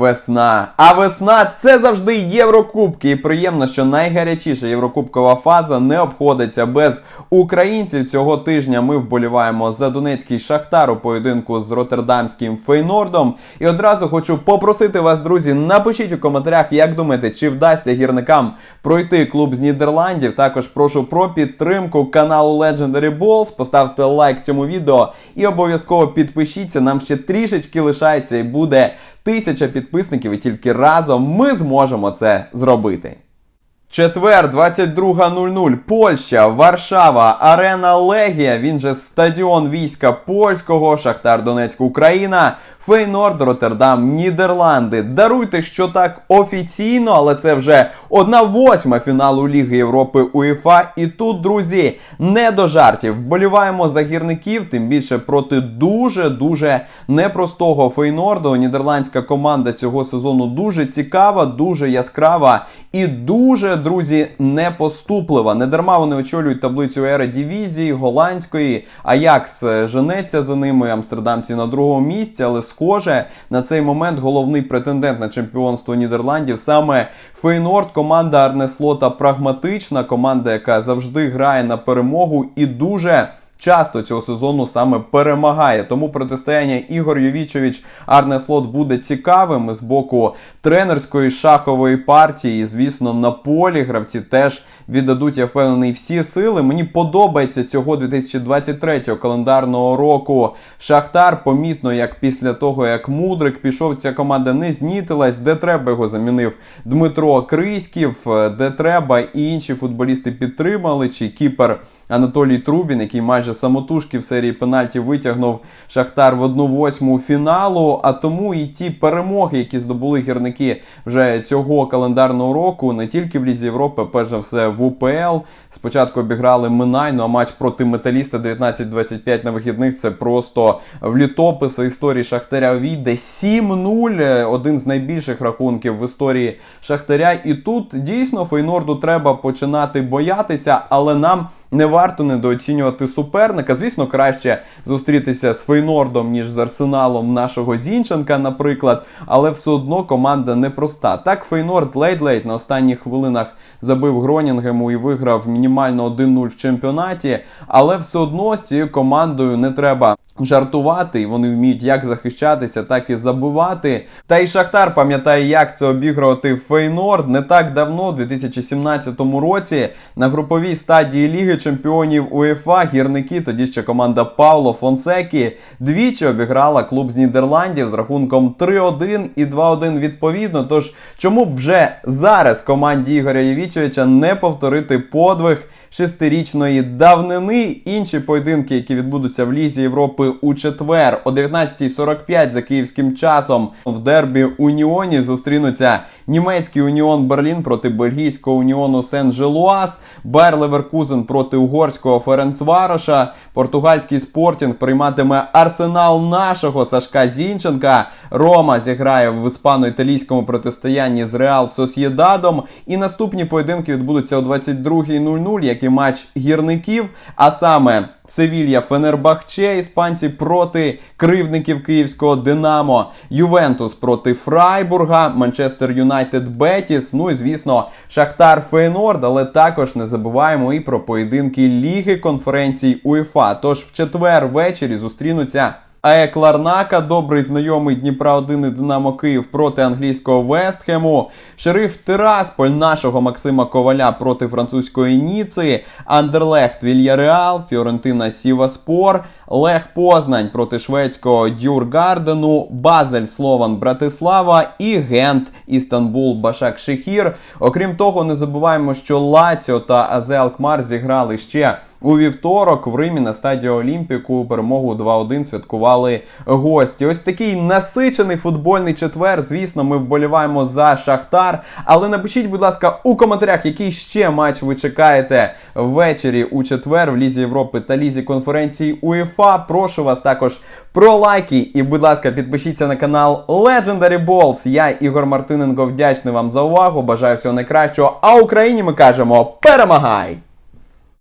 Весна. А весна це завжди Єврокубки. І приємно, що найгарячіша Єврокубкова фаза не обходиться без українців. Цього тижня ми вболіваємо за Донецький Шахтар у поєдинку з Роттердамським Фейнордом. І одразу хочу попросити вас, друзі, напишіть у коментарях, як думаєте, чи вдасться гірникам пройти клуб з Нідерландів. Також прошу про підтримку каналу Legendary Balls. Поставте лайк цьому відео і обов'язково підпишіться. Нам ще трішечки лишається і буде тисяча підписників, і тільки разом ми зможемо це зробити. Четвер, 22.00, Польща, Варшава, Арена Легія, він же стадіон війська польського, Шахтар Донецьк, Україна, Фейнорд, Роттердам, Нідерланди. Даруйте, що так офіційно, але це вже одна восьма фіналу Ліги Європи УЄФА. І тут, друзі, не до жартів. Вболіваємо за гірників, тим більше проти дуже дуже непростого Фейнорду. Нідерландська команда цього сезону дуже цікава, дуже яскрава і дуже, друзі, непоступлива. Недарма вони очолюють таблицю ери дивізії голландської. Аякс е, женеться за ними. Амстердамці на другому місці, але схоже на цей момент головний претендент на чемпіонство Нідерландів саме Фейнорд. Команда Арнеслота прагматична, команда, яка завжди грає на перемогу і дуже. Часто цього сезону саме перемагає. Тому протистояння Ігор Йовічович Арне Слот буде цікавим з боку тренерської шахової партії. І, звісно, на полі гравці теж віддадуть, я впевнений, всі сили. Мені подобається цього 2023 календарного року Шахтар. Помітно, як після того, як Мудрик пішов, ця команда не знітилась, де треба його замінив Дмитро Криськів, де треба і інші футболісти підтримали. Чи кіпер Анатолій Трубін, який майже самотужки в серії пенальтів витягнув Шахтар в одну восьму фіналу. А тому і ті перемоги, які здобули гірники вже цього календарного року, не тільки в Лізі Європи, перш за все в УПЛ. Спочатку обіграли Минайну, а матч проти металіста 19-25 на вихідних. Це просто в літописи історії Шахтаря увійде 7-0, один з найбільших рахунків в історії Шахтаря. І тут дійсно Фейнорду треба починати боятися, але нам не варто недооцінювати суперника. Звісно, краще зустрітися з Фейнордом, ніж з арсеналом нашого Зінченка, наприклад. Але все одно команда непроста. Так, Фейнорд лейт-лейт на останніх хвилинах забив Гронінгему і виграв мінімально 1-0 в чемпіонаті. Але все одно з цією командою не треба жартувати, і вони вміють як захищатися, так і забивати. Та й Шахтар пам'ятає, як це обігрувати Фейнорд не так давно, у 2017 році, на груповій стадії Ліги Чемпіонів УЄФА гірники, тоді ще команда Пауло Фонсекі, двічі обіграла клуб з Нідерландів з рахунком 3-1 і 2-1 відповідно. Тож чому б вже зараз команді Ігоря Євічевича не повторити подвиг? Шестирічної давнини інші поєдинки, які відбудуться в Лізі Європи у четвер о 19.45 за київським часом в дербі Уніонів зустрінуться німецький Уніон Берлін проти бельгійського Уніону Сен-Желуас, Байер Леверкузен проти угорського Ференцвароша, португальський спортінг прийматиме арсенал нашого Сашка Зінченка. Рома зіграє в іспано-італійському протистоянні з Реал Сосєдадом. І наступні поєдинки відбудуться о 22.00, і матч гірників, а саме Севілья Фенербахче, іспанці проти кривдників київського Динамо, Ювентус проти Фрайбурга, Манчестер Юнайтед Бетіс. Ну і звісно, Шахтар Фейнорд, але також не забуваємо і про поєдинки Ліги конференцій УЄФА. Тож в четвер ввечері зустрінуться. АЕК Ларнака, добрий знайомий Дніпра 1 і Динамо Київ проти англійського Вестхему, Шериф Тирасполь нашого Максима Коваля проти французької Ніци, Андерлехт Вільяреал, Фіорентина Сіваспор, Лех Познань проти шведського Дюргардену, Базель Слован Братислава і Гент Істанбул Башак Шехір. Окрім того, не забуваємо, що Лаціо та Азе Алкмар зіграли ще. У вівторок в Римі на стадії Олімпіку перемогу 2-1 святкували гості. Ось такий насичений футбольний четвер. Звісно, ми вболіваємо за Шахтар. Але напишіть, будь ласка, у коментарях, який ще матч ви чекаєте ввечері у четвер в Лізі Європи та Лізі конференції УЄФА. Прошу вас також про лайки і, будь ласка, підпишіться на канал Legendary Balls. Я Ігор Мартиненко вдячний вам за увагу. Бажаю всього найкращого. А Україні ми кажемо перемагай!